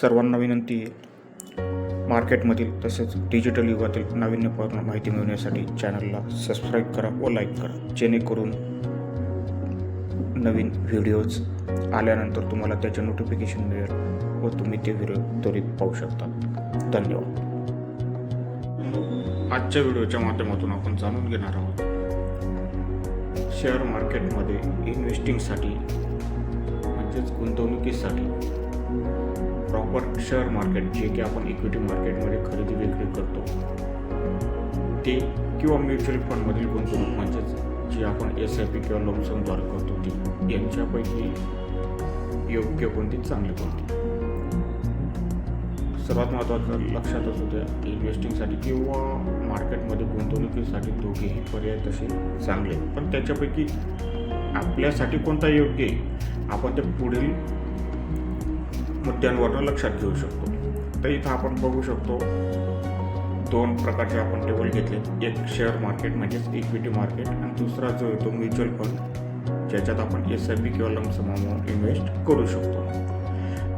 सर्वांना विनंती आहे. मार्केटमधील तसेच डिजिटल युगातील नाविन्यपूर्ण माहिती मिळवण्यासाठी चॅनलला सबस्क्राईब करा व लाईक करा. जेणेकरून नवीन व्हिडिओज आल्यानंतर तुम्हाला त्याचे नोटिफिकेशन मिळेल व तुम्ही ते व्हिडिओ त्वरित पाहू शकता. धन्यवाद. आजच्या व्हिडिओच्या माध्यमातून आपण जाणून घेणार आहोत शेअर मार्केटमध्ये इन्व्हेस्टिंगसाठी म्हणजेच गुंतवणुकीसाठी प्रॉपर शेअर मार्केट जे की आपण इक्विटी मार्केटमध्ये खरेदी विक्री करतो ते किंवा म्युच्युअल फंडमधील गुंतवणूक म्हणजेच जी आपण एस आय पी किंवा लमसमद्वारे करतो ती यांच्यापैकी योग्य कोणती चांगली कोणती? सर्वात महत्त्वाचं लक्षात असू द्या इन्व्हेस्टिंगसाठी किंवा मार्केटमध्ये गुंतवणुकीसाठी दोघेही पर्याय तसे चांगले पण त्याच्यापैकी आपल्यासाठी कोणता योग्य आहे? आपण ते पुढील मुद्द्यांवरनं लक्षात घेऊ शकतो. तर इथं आपण बघू शकतो दोन प्रकारचे आपण टेबल घेतले. एक शेअर मार्केट म्हणजेच इक्विटी मार्केट आणि दुसरा जो येतो म्युच्युअल फंड ज्याच्यात आपण एस आय पी किंवा लमसम अमाऊंट इन्व्हेस्ट करू शकतो.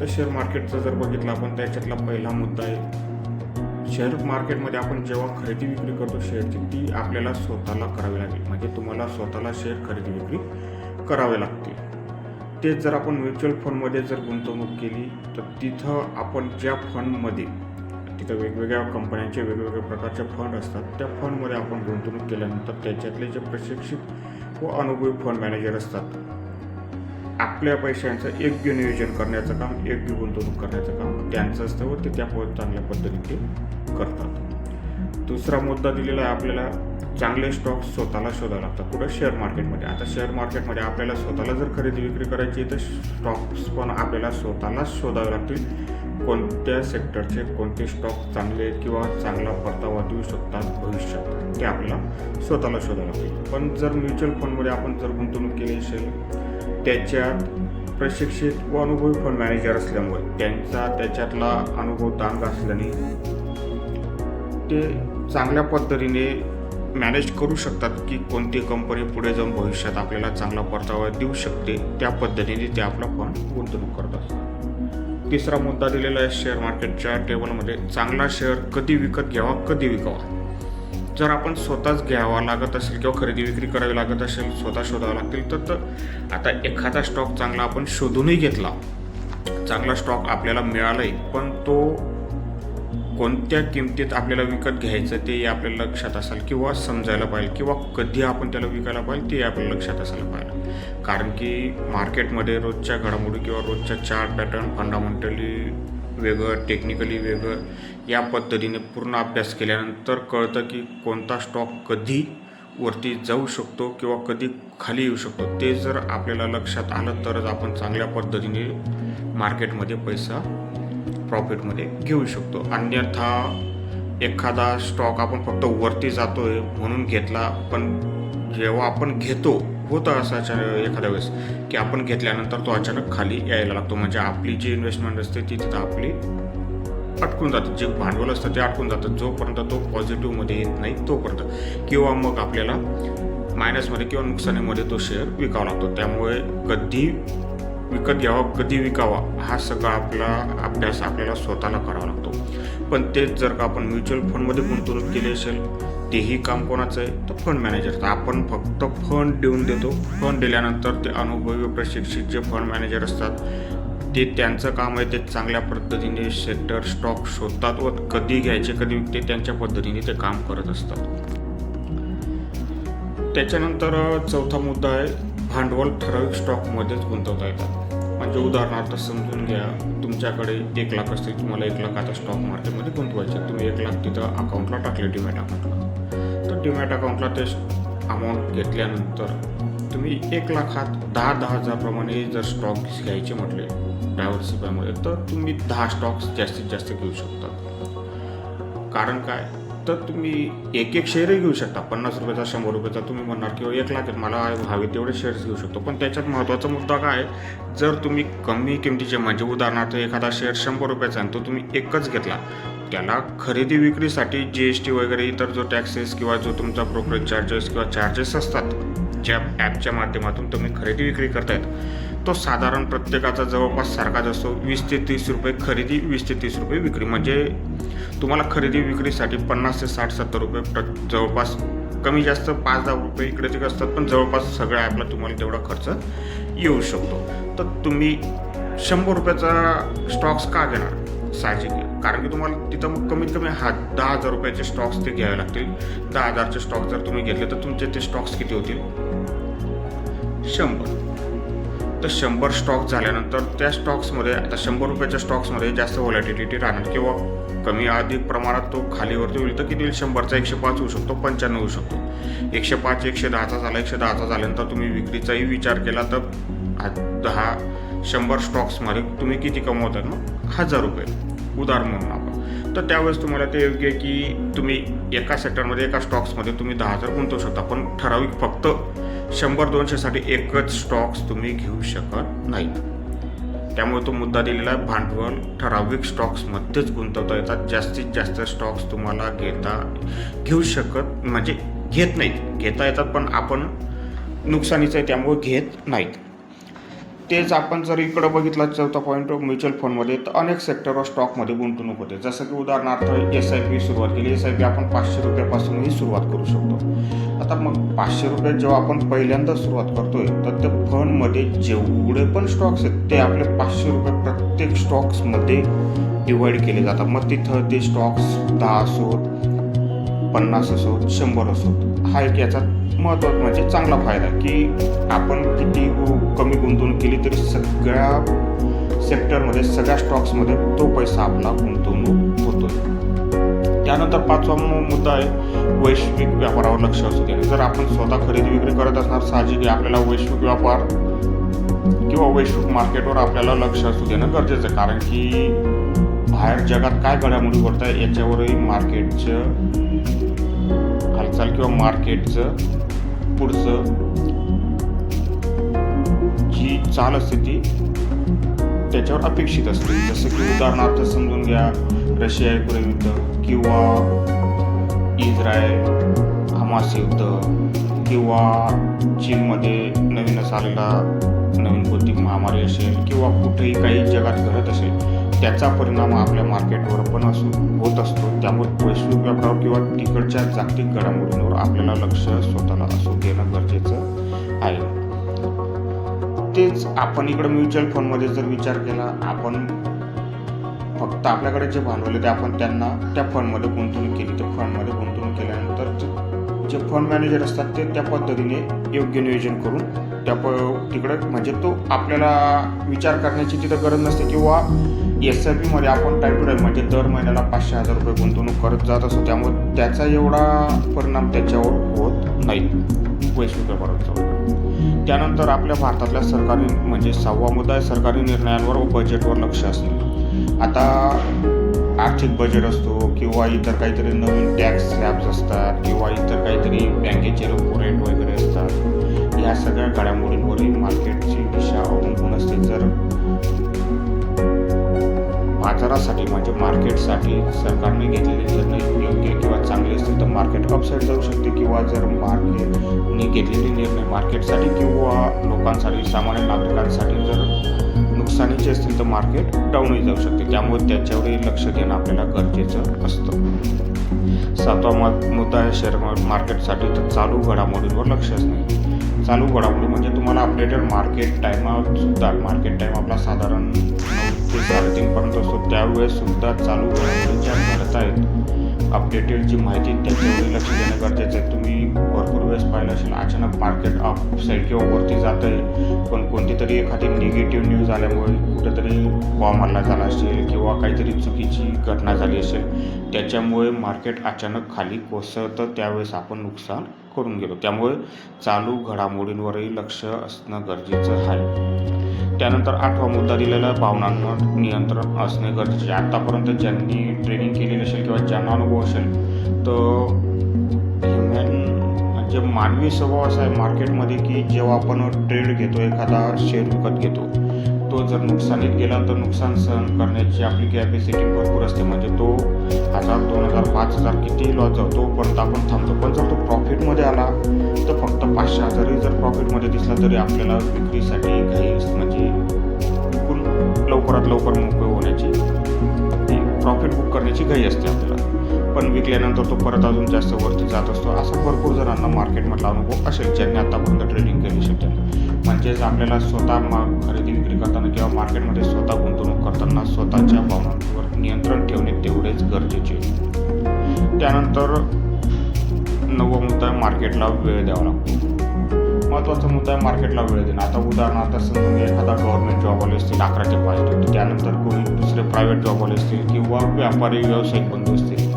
तर शेअर मार्केटचं जर बघितलं आपण त्याच्यातला पहिला मुद्दा आहे शेअर मार्केटमध्ये आपण जेव्हा खरेदी विक्री करतो शेअरची ती आपल्याला स्वतःला करावी लागेल म्हणजे तुम्हाला स्वतःला शेअर खरेदी विक्री करावे लागतील तेच जर आपण म्युच्युअल फंडमध्ये जर गुंतवणूक केली तर तिथं आपण ज्या फंडमध्ये तिथं वेगवेगळ्या कंपन्यांचे वेगवेगळ्या प्रकारचे फंड असतात त्या फंडमध्ये आपण गुंतवणूक केल्यानंतर त्याच्यातले जे प्रशिक्षित व अनुभवी फंड मॅनेजर असतात आपल्या पैशांचं योग्य नियोजन करण्याचं काम योग्य गुंतवणूक करण्याचं काम त्यांचं असतं व ते त्या चांगल्या पद्धतीने करतात. दुसरा मुद्दा दिलेला आहे आपल्याला चांगले स्टॉक स्वतःला शोधावे लागतात. कुठं शेअर मार्केटमध्ये आता शेअर मार्केटमध्ये आपल्याला स्वतःला जर खरेदी विक्री करायची तर स्टॉक्स पण आपल्याला स्वतःलाच शोधावे लागतील. कोणत्या सेक्टरचे कोणते स्टॉक चांगले किंवा चांगला परतावा देऊ शकतात भविष्यात ते आपल्याला स्वतःला शोधावं लागतील. पण जर म्युच्युअल फंडमध्ये आपण जर गुंतवणूक केली असेल त्याच्यात प्रशिक्षित व अनुभवी फंड मॅनेजर असल्यामुळे त्यांचा त्याच्यातला अनुभव तांग असल्याने ते चांगल्या पद्धतीने मॅनेज करू शकतात की कोणती कंपनी पुढे जाऊन भविष्यात आपल्याला चांगला परतावा देऊ शकते त्या पद्धतीने ते आपला फंड गुंतवणूक करत असतात तिसरा मुद्दा दिलेला आहे शेअर मार्केटच्या टेबलमध्ये चांगला शेअर कधी विकत घ्यावा कधी विकावा? जर आपण स्वतःच घ्यावा लागत असेल किंवा खरेदी विक्री करावी लागत असेल स्वतः शोधावं लागतील तर तर आता एखादा स्टॉक चांगला आपण शोधूनही घेतला. चांगला स्टॉक आपल्याला मिळालाही पण तो कोणत्या किमतीत आपल्याला विकत घ्यायचं ते आपल्याला लक्षात असेल किंवा समजायला पाहिजे किंवा कधी आपण त्याला विकायला पाहिजे ते आपल्याला लक्षात असायला पाहिजे कारण की मार्केटमध्ये रोजच्या घडामोडी किंवा रोजच्या चार्ट पॅटर्न फंडामेंटली वेगळं टेक्निकली वेगळं या पद्धतीने पूर्ण अभ्यास केल्यानंतर कळतं की कोणता स्टॉक कधी वरती जाऊ शकतो किंवा कधी खाली येऊ शकतो. ते जर आपल्याला लक्षात आलं तरच आपण चांगल्या पद्धतीने मार्केटमध्ये पैसा प्रॉफिटमध्ये घेऊ शकतो. अन्यथा एखादा स्टॉक आपण फक्त वरती जातोय म्हणून घेतला पण जेव्हा आपण घेतो होतं असं अचानक एखाद्या वेळेस की आपण घेतल्यानंतर तो अचानक खाली यायला लागतो. म्हणजे आपली जी इन्व्हेस्टमेंट असते ती तिथं आपली अटकून जातं. जे भांडवल असतं ते अटकून जातं. जोपर्यंत तो पॉझिटिव्हमध्ये येत नाही तोपर्यंत. किंवा मग आपल्याला मायनसमध्ये किंवा नुकसानीमध्ये तो शेअर विकावा लागतो. त्यामुळे कधी विकत घ्यावा कधी विकावा हा सगळा आपला अभ्यास आपल्याला स्वतःला करावा लागतो. पण तेच जर का आपण म्युच्युअल फंडमध्ये गुंतवणूक केली असेल तेही काम कोणाचं आहे? तर फंड मॅनेजरचं. आपण फक्त फंड देऊन देतो. फंड दिल्यानंतर ते अनुभवी प्रशिक्षित जे फंड मॅनेजर असतात ते त्यांचं काम आहे ते चांगल्या पद्धतीने सेक्टर स्टॉक शोधतात व कधी घ्यायचे कधी ते त्यांच्या पद्धतीने ते काम करत असतात. त्याच्यानंतर चौथा मुद्दा आहे भांडवल ठराविक स्टॉकमध्येच गुंतवता येतात. म्हणजे उदाहरणार्थ समजून घ्या तुमच्याकडे एक लाख असतील तुम्हाला एक लाख आता स्टॉक मार्केटमध्ये गुंतवायचे तुम्ही एक लाख तिथं अकाउंटला टाकले डिमॅट अकाउंटला तर डिमॅट अकाउंटला ते अमाऊंट घेतल्यानंतर तुम्ही एक लाखात दहा दहा हजारप्रमाणे जर स्टॉक्स घ्यायचे म्हटले डायव्हर्सिफायमध्ये तर तुम्ही दहा स्टॉक्स जास्तीत जास्त घेऊ शकता. कारण काय? तर तुम्ही एक एक शेअरही घेऊ शकता. पन्नास रुपयाचा शंभर रुपयाचा तुम्ही म्हणणार किंवा हो, एक लाख मला हवे तेवढे शेअर्स घेऊ शकतो. पण त्याच्यात महत्त्वाचा मुद्दा काय आहे? जर तुम्ही कमी किमतीचे म्हणजे उदाहरणार्थ एखादा शेअर शंभर रुपयाचा आहे तो तुम्ही एकच घेतला त्याला खरेदी विक्रीसाठी जी एस टी वगैरे इतर जो टॅक्सेस किंवा जो तुमचा ब्रोकरेज चार्जेस किंवा चार्जेस असतात ज्या ॲपच्या माध्यमातून तुम्ही खरेदी विक्री करतायत तो साधारण प्रत्येकाचा जवळपास सारखाच असतो. वीस ते तीस रुपये खरेदी वीस ते तीस रुपये विक्री. म्हणजे तुम्हाला खरेदी विक्रीसाठी पन्नास ते साठ सत्तर रुपये प्र जवळपास कमी जास्त पाच दहा रुपये इकडे तिकडे असतात पण जवळपास सगळ्या ॲपला तुम्हाला तेवढा खर्च येऊ शकतो. तर तुम्ही शंभर रुपयाचा स्टॉक्स का घेणार? साहजिक कारण की तुम्हाला तिथं मग कमीत कमी हा दहा हजार रुपयाचे स्टॉक्स ते घ्यावे लागतील. दहा हजारचे स्टॉक्स जर तुम्ही घेतले तर तुमचे ते स्टॉक्स किती होतील? शंभर. तर शंभर स्टॉक झाल्यानंतर त्या स्टॉक्समध्ये आता शंभर रुपयाच्या स्टॉक्समध्ये जास्त व्हॉलॅटिलिटी राहणार किंवा कमी अधिक प्रमाणात तो खालीवरती होईल तर किती होईल? शंभरचा एकशे पाच होऊ शकतो पंच्याण्णव होऊ शकतो. एकशे पाच एकशे दहाचा झाला एकशे दहाचा झाल्यानंतर तुम्ही विक्रीचाही विचार केला तर दहा शंभर स्टॉक्समध्ये तुम्ही किती कमवतात मग? हजार रुपये. उदाहरण म्हणून आपण. तर त्यावेळेस तुम्हाला ते योग्य आहे की तुम्ही एका सेक्टरमध्ये एका स्टॉक्समध्ये तुम्ही दहा हजार गुंतवू शकता पण ठराविक फक्त शंभर दोनशेसाठी एकच स्टॉक्स तुम्ही घेऊ शकत नाही. त्यामुळे तो मुद्दा दिलेला आहे भांडवल ठराविक स्टॉक्समध्येच गुंतवता येतात. जास्तीत जास्त स्टॉक्स तुम्हाला घेता घेऊ शकत म्हणजे घेत नाहीत. घेता येतात पण आपण नुकसानीचं आहे त्यामुळे घेत नाहीत. तेच आपण जर इकडं बघितलं चौथा पॉईंट म्युच्युअल फंडमध्ये तर अनेक सेक्टरवर स्टॉकमध्ये गुंतवणूक होते. जसं की उदाहरणार्थ एस आय पी सुरुवात केली. एस आय पी आपण पाचशे रुपयापासूनही सुरुवात करू शकतो. आता मग पाचशे रुपये जेव्हा आपण पहिल्यांदा सुरुवात करतोय तर त्या फंडमध्ये जेवढे पण स्टॉक्स आहेत ते आपले पाचशे रुपये प्रत्येक स्टॉक्समध्ये डिवाईड केले जातात. मग तिथं ते स्टॉक्स दहा असोत पन्नास असोत शंभर असोत. हा एक याचा महत्त्वाचा म्हणजे चांगला फायदा की आपण किती कमी गुंतवणूक केली तरी सगळ्या सेक्टरमध्ये सगळ्या स्टॉक्समध्ये तो पैसा आपला गुंतवणूक होतो त्यानंतर पाचवा मुद्दा आहे वैश्विक व्यापारावर लक्ष असू द्या जर आपण स्वतः खरेदी विक्री करत असणार साहजिक आहे आपल्याला वैश्विक व्यापार किंवा वैश्विक मार्केटवर आपल्याला लक्ष असू देणं गरजेचं आहे. कारण की बाहेर जगात काय घडामोडी घडत आहे याच्यावरही मार्केटचं हालचाल किंवा मार्केटचं पुढचं जी चाल असते ती त्याच्यावर अपेक्षित असते. जसं की उदाहरणार्थ समजून घ्या रशिया युक्रेन युद्ध किंवा इस्रायल हमास युद्ध किंवा चीनमध्ये नवीन आलेला नवीन कोणती महामारी असेल किंवा कुठेही काही जगात घडत असेल त्याचा परिणाम आपल्या मार्केटवर पण असू होत असतो. त्यामुळे वैश्विक व्यापारावर किंवा तिकडच्या जागतिक घडामोडींवर आपल्याला लक्ष स्वतःला असू देणं गरजेचं आहे. तेच आपण इकडे म्युच्युअल फंडमध्ये जर विचार केला आपण फक्त आपल्याकडे जे भांडवल आहे ते आपण त्यांना त्या फंडमध्ये गुंतवणूक केली. त्या फंडमध्ये गुंतवणूक केल्यानंतर जे फंड मॅनेजर असतात ते त्या पद्धतीने योग्य नियोजन करून त्या प तिकडं म्हणजे तो आपल्याला विचार करण्याची तिथं गरज नसते किंवा एस आय पीमध्ये आपण टाईम टू म्हणजे दर महिन्याला पाचशे हजार रुपये गुंतवणूक करत जात असतो. त्यामुळे त्याचा एवढा परिणाम त्याच्यावर होत नाही. वैश्विक व्यापाराचा त्यानंतर आपल्या भारतातल्या सरकारी म्हणजे सहावा मुद्दा आहे सरकारी निर्णयांवर व बजेटवर लक्ष असणे आता आर्थिक बजेट असतो किंवा इतर काहीतरी नवीन टॅक्स स्लॅब्स असतात किंवा इतर काहीतरी बँकेचे रेपो रेट वगैरे असतात. या सगळ्या घडामोडींवरही मार्केटची दिशा अवलंबून असते. जर बाजारासाठी म्हणजे मार्केटसाठी सरकारने घेतलेले निर्णय योग्य किंवा चांगले असतील तर मार्केट अपसाईड जाऊ शकते किंवा जर मार्केटने घेतलेले निर्णय मार्केटसाठी किंवा लोकांसाठी सामान्य नागरिकांसाठी जर नुकसानीचे असतील तर मार्केट डाऊनही जाऊ शकते. त्यामुळे त्याच्यावरही लक्ष देणं आपल्याला गरजेचं असतं. सातवा मत मुद्दा आहे शेअर मार्केटसाठी तर चालू घडामोडींवर लक्ष असणे चालू घडामोडी म्हणजे तुम्हाला अपडेटेड मार्केट टाईमावर सुद्धा मार्केट टाईम आपला साधारण ते साडेतीनपर्यंत असतो. त्यावेळेससुद्धा चालू घडामोडी ज्या घडत आहेत अपडेटेड जी माहिती आहे लक्ष देणं गरजेचं आहे. तुम्ही भरपूर वेळेस पाहिलं असेल अचानक मार्केट अप साईड किंवा वरती जात आहे पण कोणती तरी एखादी निगेटिव्ह न्यूज आल्यामुळे कुठेतरी बॉम्ब हल्ला झाला असेल किंवा काहीतरी चुकीची घटना झाली असेल त्याच्यामुळे मार्केट अचानक खाली कोसळतं. त्यावेळेस आपण नुकसान करून गेलो. त्यामुळे चालू घडामोडींवरही लक्ष असणं गरजेचं आहे. त्यानंतर आठवा मुद्दा दिलेला आहे भावनांवर नियंत्रण असणे गरजेचे. आहे आत्तापर्यंत ज्यांनी ट्रेनिंग केलेली असेल किंवा ज्यांना अनुभव असेल तर ह्युमॅन म्हणजे मानवी स्वभाव असा आहे मार्केटमध्ये की जेव्हा आपण ट्रेड घेतो एखादा शेअर विकत घेतो तो जर नुकसानीत गेला तर नुकसान सहन करण्याची आपली कॅपॅसिटी भरपूर असते. म्हणजे तो हजार दोन हजार पाच हजार किती लॉस जातो तोपर्यंत आपण थांबतो. पण जर तो प्रॉफिटमध्ये आला तर फक्त पाचशे हजारही जर प्रॉफिटमध्ये दिसला तरी आपल्याला विक्रीसाठी काही असते म्हणजे विकून लवकरात लवकर मोकळे होण्याची प्रॉफिट बुक करण्याची घाई असते आपल्याला. पण विकल्यानंतर तो परत अजून जास्त वरती जात असतो. असं भरपूर जणांना मार्केटमधला अनुभव असेल ज्यांनी आतापर्यंत ट्रेडिंग केली असेल त्यांना म्हणजेच आपल्याला स्वतः मा खरेदी विक्री करताना किंवा मार्केटमध्ये स्वतः गुंतवणूक करताना स्वतःच्या भावनांवर नियंत्रण ठेवणे तेवढेच गरजेचे. त्यानंतर नववा मुद्दा आहे मार्केटला वेळ द्यावा लागतो. महत्त्वाचा मुद्दा आहे मार्केटला वेळ देणं. आता उदाहरणार्थ समजून एखादा गव्हर्नमेंट जॉबवाले असतील अकरा ते पाच त्यानंतर कोणी दुसरे प्रायव्हेट जॉबवाले असतील किंवा व्यापारी व्यावसायिक बंधू असतील.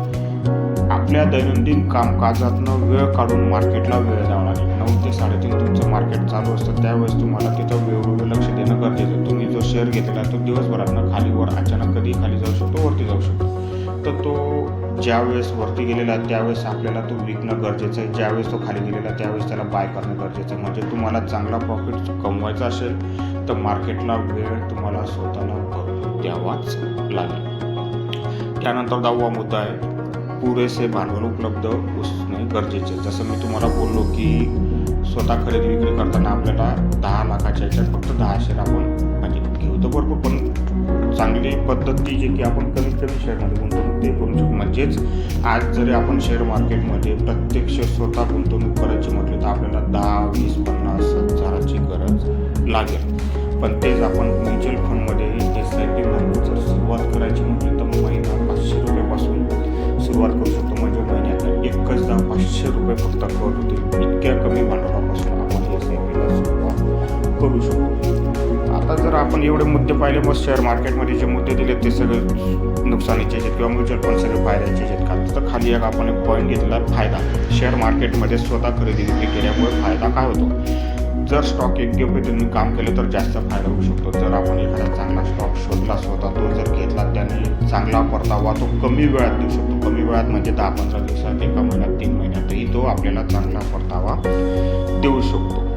आपल्या दैनंदिन कामकाजातनं वेळ काढून मार्केटला वेळ द्यावा लागेल. नऊ ते साडेतीन तुमचं मार्केट चालू असतं त्यावेळेस तुम्हाला तिथं वेळोवेळी लक्ष देणं गरजेचं तुम्ही जो शेअर घेतला तो दिवसभरातनं खालीवर अचानक कधी खाली जाऊ शकतो वरती जाऊ शकतो. तर तो ज्यावेळेस वरती गेलेला त्यावेळेस आपल्याला तो विकणं गरजेचं आहे. ज्यावेळेस तो खाली गेलेला त्यावेळेस त्याला बाय करणं गरजेचं आहे. म्हणजे तुम्हाला चांगला प्रॉफिट कमवायचा असेल तर मार्केटला वेळ तुम्हाला स्वतःला भरपूर द्यावाच लागेल. त्यानंतर दहावा मुद्दा आहे पुरेसे भांडवल उपलब्ध असणे गरजेचे आहे. जसं मी तुम्हाला बोललो की स्वतः खरेदी विक्री करताना आपल्याला दहा लाखाच्या याच्यात फक्त दहा शेअर आपण म्हणजे घेऊ तर भरपूर पण चांगली पद्धत ती जे की आपण कमीत कमी शेअरमध्ये गुंतवणूक ते करू शकतो. म्हणजेच आज जरी आपण शेअर मार्केटमध्ये प्रत्यक्ष स्वतः गुंतवणूक करायची म्हटली तर आपल्याला दहा वीस पन्नास हजाराची गरज लागेल. पण तेच आपण म्युच्युअल फंडमध्ये एस आय पी म्हणून जर सुरुवात करायची म्हटली तर महिना पाचशे रुपयापासून सुरुवात करू शकतो. म्हणजे महिन्यात एकचदा पाचशे रुपये फक्त कट होतील. इतक्या कमी भांडवला करू शकतो आता जर आपण एवढे मुद्दे पाहिले मग शेअर मार्केटमध्ये जे मुद्दे दिले ते सगळे नुकसानीचे आहेत किंवा म्युच्युअल फंड सगळे फायद्याचे आहेत का? तर खाली एक आपण एक पॉईंट घेतला फायदा. शेअर मार्केटमध्ये स्वतः खरेदी विक्री केल्यामुळे फायदा काय होतो? जर स्टॉक योग्य पद्धतीने काम केलं तर जास्त फायदा होऊ शकतो. जर आपण एखादा चांगला स्टॉक शोधला स्वतः तो जर घेतला त्याने चांगला परतावा तो कमी वेळात देऊ शकतो. कमी वेळात म्हणजे दहा पंधरा दिवसात एका महिन्यात तीन महिन्यातही तो आपल्याला चांगला परतावा देऊ शकतो.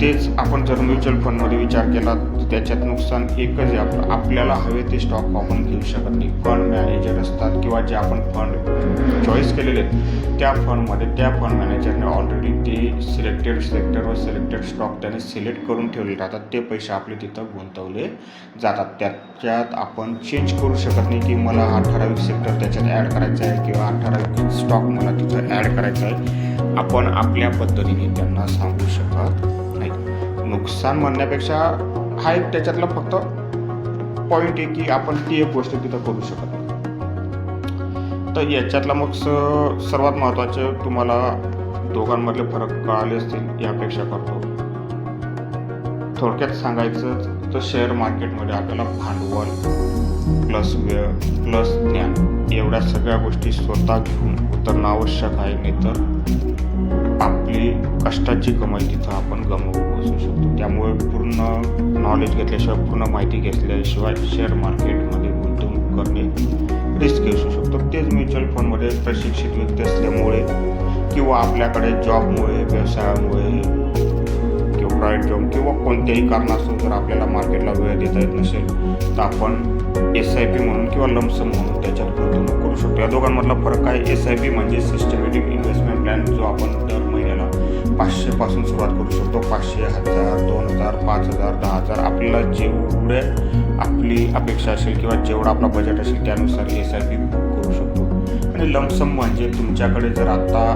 तेच आपण जर म्युच्युअल फंडमध्ये विचार केला तर त्याच्यात नुकसान एकच आहे. आपलं आपल्याला हवे ते स्टॉक आपण घेऊ शकत नाही. फंड मॅनेजर असतात किंवा जे आपण फंड चॉईस केलेले आहेत त्या फंडमध्ये त्या फंड मॅनेजरने ऑलरेडी ते सिलेक्टेड सेक्टर व सिलेक्टेड स्टॉक त्याने सिलेक्ट करून ठेवले राहतात. ते पैसे आपले तिथं गुंतवले जातात. त्याच्यात आपण चेंज करू शकत नाही की मला हा ठराविक सेक्टर त्याच्यात ॲड करायचा आहे किंवा हा ठराविक स्टॉक मला तिथं ॲड करायचा आहे. आपण आपल्या पद्धतीने त्यांना सांगू शकत नुकसान म्हणण्यापेक्षा हा एक त्याच्यातला फक्त पॉईंट आहे की आपण ती एक गोष्ट तिथं करू शकत नाही. तर याच्यातला मग स सर्वात महत्त्वाचं तुम्हाला दोघांमधले फरक कळाले असतील यापेक्षा करतो. थोडक्यात सांगायचं तर शेअर मार्केटमध्ये आपल्याला भांडवल प्लस वेळ प्लस ज्ञान एवढ्या सगळ्या गोष्टी स्वतः घेऊन उतरणं आवश्यक आहे. नाही तर आपली कष्टाची कमाई तिथं आपण गमावू बसू शकतो. त्यामुळे पूर्ण नॉलेज घेतल्याशिवाय पूर्ण माहिती घेतल्याशिवाय शेअर मार्केटमध्ये गुंतवणूक करणे रिस्क असू शकतो. तेच म्युच्युअल फंडमध्ये प्रशिक्षित व्यक्ती असल्यामुळे किंवा आपल्याकडे जॉबमुळे व्यवसायामुळे किंवा प्रायव्हेट जॉब किंवा कोणत्याही कारणास्तव जर आपल्याला मार्केटला वेळ देता येत नसेल तर आपण एस आय पी म्हणून किंवा लमसम म्हणून त्याच्यात गुंतवणूक करू शकतो. या दोघांमधला फरक आहे एस आय पी म्हणजे सिस्टमॅटिक इन्व्हेस्टमेंट प्लॅन जो आपण दर महिन्याला पाचशेपासून सुरुवात करू शकतो. पाचशे हजार दोन हजार पाच हजार दहा हजार. आपल्याला जेवढे आपली अपेक्षा असेल किंवा जेवढा आपला बजेट असेल त्यानुसार एस आय पी बुक करू शकतो. आणि लमसम म्हणजे तुमच्याकडे जर आत्ता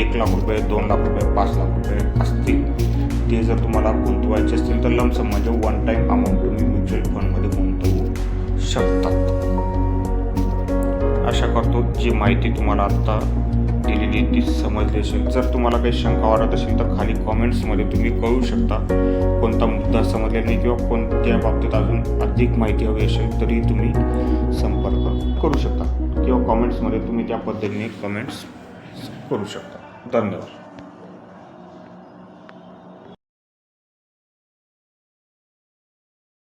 एक लाख रुपये दोन लाख रुपये पाच लाख रुपये असतील ते जर तुम्हाला गुंतवायचे असतील तर लमसम म्हणजे वन टाईम अमाऊंट तुम्ही म्युच्युअल फंड शकतात. आशा करतो जी माहिती तुम्हाला आत्ता दिलेली ती समजली असेल. जर तुम्हाला काही शंका वाटत असेल तर खाली कॉमेंट्समध्ये तुम्ही कळू शकता कोणता मुद्दा समजला नाही किंवा कोणत्या बाबतीत अजून अधिक माहिती हवी असेल तरी तुम्ही संपर्क करू शकता किंवा कॉमेंट्समध्ये तुम्ही त्या पद्धतीने कमेंट्स करू शकता. धन्यवाद.